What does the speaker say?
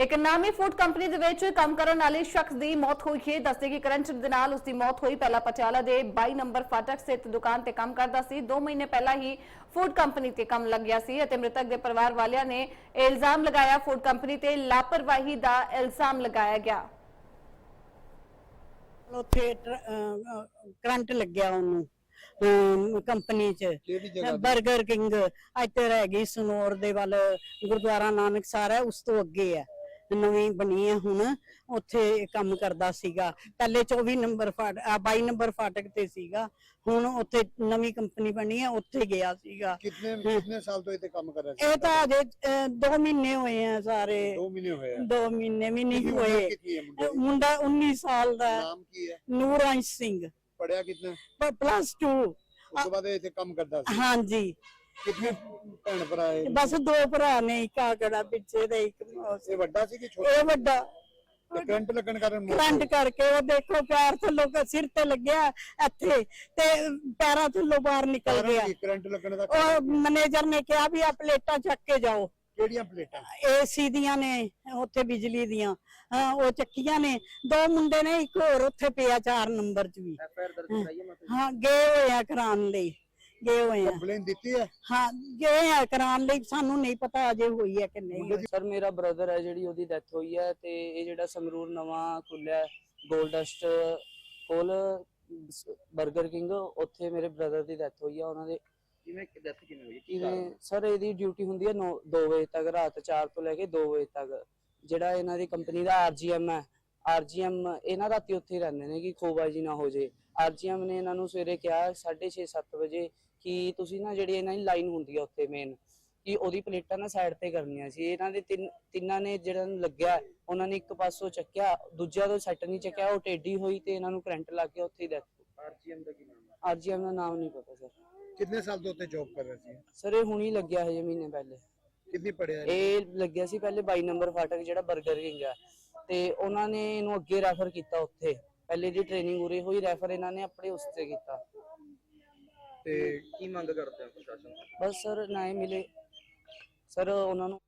ਇੱਕ ਨਾਮੀ food company ਦੇ ਵਿੱਚ ਕੰਮ ਕਰਨ ਵਾਲੇ ਸ਼ਖਸ ਦੀ ਮੌਤ ਹੋਈ ਹੈ। ਦੱਸਦੇ ਕਿ ਕਰੰਟ ਦੇ ਨਾਲ ਉਸ ਦੀ ਮੌਤ ਹੋਈ। ਪਹਿਲਾਂ ਪਟਿਆਲਾ ਦੇ 22 ਨੰਬਰ ਫਾਟਕ ਸਥਿਤ ਦੁਕਾਨ ਤੇ ਕੰਮ ਕਰਦਾ ਸੀ। 2 ਮਹੀਨੇ ਪਹਿਲਾਂ ਹੀ ਫੂਡ ਕੰਪਨੀ ਤੇ ਕੰਮ ਲੱਗਿਆ ਸੀ ਅਤੇ ਮ੍ਰਿਤਕ ਦੇ ਪਰਿਵਾਰ ਵਾਲਿਆਂ ਨੇ ਇਲਜ਼ਾਮ ਲਗਾਇਆ। ਫੂਡ ਕੰਪਨੀ ਤੇ ਲਾਪਰਵਾਹੀ ਦਾ ਇਲਜ਼ਾਮ ਲਗਾਇਆ ਗਿਆ। ਉੱਥੇ ਕਰੰਟ ਲੱਗਿਆ ਉਹਨੂੰ ਕੰਪਨੀ ਚ? 버ਗਰ ਕਿੰਗ ਇੱਥੇ ਰਹਿ ਗਈ ਸਨੋਰ ਦੇ ਵੱਲ। ਗੁਰਦੁਆਰਾ ਨਾਨਕ ਹੈ ਉਸ ਤੋਂ ਅੱਗੇ ਹੈ। ਨਵੀਂ ਬਣੀ ਹੈ ਹੁਣ ਉੱਥੇ ਕੰਮ ਕਰਦਾ ਸੀਗਾ। ਪਹਿਲੇ 24 ਨੰਬਰ ਫਾਟ ਆ 22 ਨੰਬਰ ਫਾਟਕ ਤੇ ਸੀਗਾ। ਹੁਣ ਉੱਥੇ ਨਵੀਂ ਕੰਪਨੀ ਬਣੀ ਹੈ ਉੱਥੇ ਗਿਆ ਸੀਗਾ। ਕਿੰਨੇ ਕਿੰਨੇ ਸਾਲ ਤੋਂ ਇੱਥੇ ਕੰਮ ਕਰ ਰਿਹਾ ਸੀ? ਇਹ ਤਾਂ ਅਜੇ 2 ਮਹੀਨੇ ਹੋਏ ਆ ਸਾਰੇ। 2 ਮਹੀਨੇ ਹੋਏ ਆ। 2 ਮਹੀਨੇ ਵੀ ਨਹੀਂ ਕਿੰਨੀ ਹੋਏ। ਕਿੰਨੀ ਮੁੰਡੇ? ਦੀ? ਮੁੰਡਾ 19 ਸਾਲ ਦਾ। ਨਾਮ ਕੀ ਹੈ? ਨੂਰਾਂਸ਼ ਸਿੰਘ। ਪੜਿਆ ਕਿਤਨੇ? ਪਲੱਸ 2 ਉਸ ਤੋਂ ਬਾਅਦ ਇੱਥੇ ਕੰਮ ਕਰਦਾ ਸੀ। ਹਾਂਜੀ। ਕਿੰਨੇ ਭੈਣ ਭਰਾ ਹੈ ਬਸ ਦੋ ਭਰਾ ਨੇ ਇੱਕ ਆਗੜਾ ਪਿੱਛੇ ਦੇ ਇੱਕ ਮੌਸ। ਇਹ ਵੱਡਾ ਸੀ ਕਿ ਛੋਟਾ? ਇਹ ਵੱਡਾ। ਤੇ ਕਰੰਟ ਲੱਗਣ ਕਾਰਨ ਮੌਤ ਕਰੰਟ ਹੋਈ। ਕਰਕੇ ਉਹ ਦੇਖੋ ਪੈਰ ਥੱਲੋਂ ਕ- ਸਿਰ ਤੇ ਲੱਗਿਆ ਇੱਥੇ ਤੇ ਪੈਰਾਂ ਥੱਲੋਂ ਬਾਹਰ ਨਿਕਲ ਗਿਆ। ਕਰੰਟ ਲੱਗਣ ਦਾ ਉਹ ਮੈਨੇਜਰ ਨੇ ਕਿਹਾ ਵੀ ਆ ਪਲੇਟਾਂ ਚੱਕ ਕੇ ਜਾਓ। ਕਿਹੜੀਆਂ ਪਲੇਟਾਂ? ਏਸੀ ਦੀਆਂ ਨੇ ਉੱਥੇ ਬਿਜਲੀ ਦੀਆਂ। ਹਾਂ ਉਹ ਚੱਕੀਆਂ ਨੇ। ਦੋ ਮੁੰਡੇ ਨੇ ਇੱਕ ਹੋਰ ਉੱਥੇ ਪਿਆ 4 ਨੰਬਰ 'ਚ ਵੀ। ਹਾਂ ਗਏ ਹੋਏ ਆ ਕਰਾਉਣ ਲਈ। ਗਏ ਹੋਏ ਆ। ਕੰਪਲੇਨ ਦਿੱਤੀ ਹੈ? ਹਾਂ ਗਏ ਆ ਕਰਾਉਣ ਲਈ ਸਾਨੂੰ ਨਹੀਂ ਪਤਾ ਅਜੇ ਹੋਈ ਹੈ ਕਿ ਨਹੀਂ ਹੋਈ। ਸਰ ਮੇਰਾ ਬ੍ਰਦਰ ਹੈ ਜਿਹੜੀ ਉਹਦੀ ਡੈਥ ਹੋਈ ਹੈ ਤੇ ਇਹ ਜਿਹੜਾ ਸੰਗਰੂਰ ਨਵਾਂ ਖੁੱਲਿਆ ਗੋਲਡਸਟ ਕੋਲ 버ਗਰ ਕਿੰਗ ਉੱਥੇ ਮੇਰੇ ਬ੍ਰਦਰ ਦੀ ਡੈਥ ਹੋਈ ਹੈ ਉਹਨਾਂ ਦੇ ਕਿਵੇਂ ਡੈਥ ਕਿਵੇਂ ਹੋਈ ਕਿਵੇਂ ਸਰ ਇਹਦੀ ਡਿਊਟੀ ਹੁੰਦੀ ਹੈ 2 ਵਜੇ ਤੱਕ ਰਾਤ 4 ਤੋਂ ਲੈ ਕੇ 2 ਵਜੇ ਤੱਕ। ਜਿਹੜਾ ਇਹਨਾਂ ਦੀ ਕੰਪਨੀ ਦਾ ਆਰਜੀਐਮ ਹੈ ਆਰਜੀਐਮ ਇਹਨਾਂ ਰਾਤੀ ਉੱਥੇ ਹੀ ਰਹਿੰਦੇ ਨੇ ਕਿ ਖੋਬਾਜੀ ਨਾ ਹੋ ਜੇ। ਆਰਜੀਐਮ ਨੇ ਇਹਨਾਂ ਨੂੰ ਸਵੇਰੇ ਕਿਹਾ 6:30 7 ਵਜੇ ਕਿ ਤੁਸੀਂ ਨਾ ਜਿਹੜੀ ਇਹਨਾਂ ਦੀ ਲਾਈਨ ਹੁੰਦੀ ਹੈ ਉੱਥੇ ਮੇਨ ਕਿ ਉਹਦੀ ਪਲੇਟਾਂ ਨਾ ਸਾਈਡ ਤੇ ਕਰਨੀਆਂ ਸੀ। ਇਹਨਾਂ ਦੇ ਤਿੰਨ ਤਿੰਨਾਂ ਨੇ ਜਿਹੜਾ ਨੂੰ ਲੱਗਿਆ ਉਹਨਾਂ ਨੇ ਇੱਕ ਪਾਸੋਂ ਚੱਕਿਆ ਦੂਜਾ ਤੋਂ ਸੈੱਟ ਨਹੀਂ ਚੱਕਿਆ ਉਹ ਟੇਢੀ ਹੋਈ ਤੇ ਇਹਨਾਂ ਨੂੰ ਕਰੰਟ ਲੱਗ ਗਿਆ ਉੱਥੇ ਹੀ ਡੈਥ ਆਰਜੀਐਮ ਦਾ ਕੀ ਨਾਮ ਹੈ? ਆਰਜੀਐਮ ਦਾ ਨਾਮ ਨਹੀਂ ਪਤਾ ਸਰ ਕਿੰਨੇ ਸਾਲ ਤੋਂ ਉੱਥੇ ਜੌਬ ਕਰ ਰਿਹਾ ਸੀ? ਸਰ ਇਹ ਹੁਣੀ ਲੱਗਿਆ ਹਜੇ ਮਹੀਨੇ ਪਹਿਲੇ। ਕਿੰਨੀ ਪੜਿਆ ਇਹ ਲੱਗਿਆ ਸੀ ਪਹਿਲੇ 22 ਨੰਬਰ ਫਾਟਕ ਜਿਹੜਾ 버ਗਰ ਕਿੰਗ ਆ। ਤੇ ਉਹਨਾਂ ਨੇ ਇਹਨੂੰ ਅੱਗੇ ਰੈਫਰ ਕੀਤਾ ਉੱਥੇ। ਪਹਿਲੇ ਦੀ ਟ੍ਰੇਨਿੰਗ ਉਰੇ ਹੋਈ ਰੈਫਰ ਇਹਨਾਂ ਨੇ ਆਪਣੇ ਉਸ ਤੇ ਕੀਤਾ। ਤੇ ਕੀ ਮੰਗ ਕਰਦੇ ਹੋ ਪ੍ਰਸ਼ਾਸਨ ਤੋਂ? ਬਸ ਸਰ ਨਾ ਹੀ ਮਿਲੇ। ਸਰ ਉਹਨਾਂ ਨੂੰ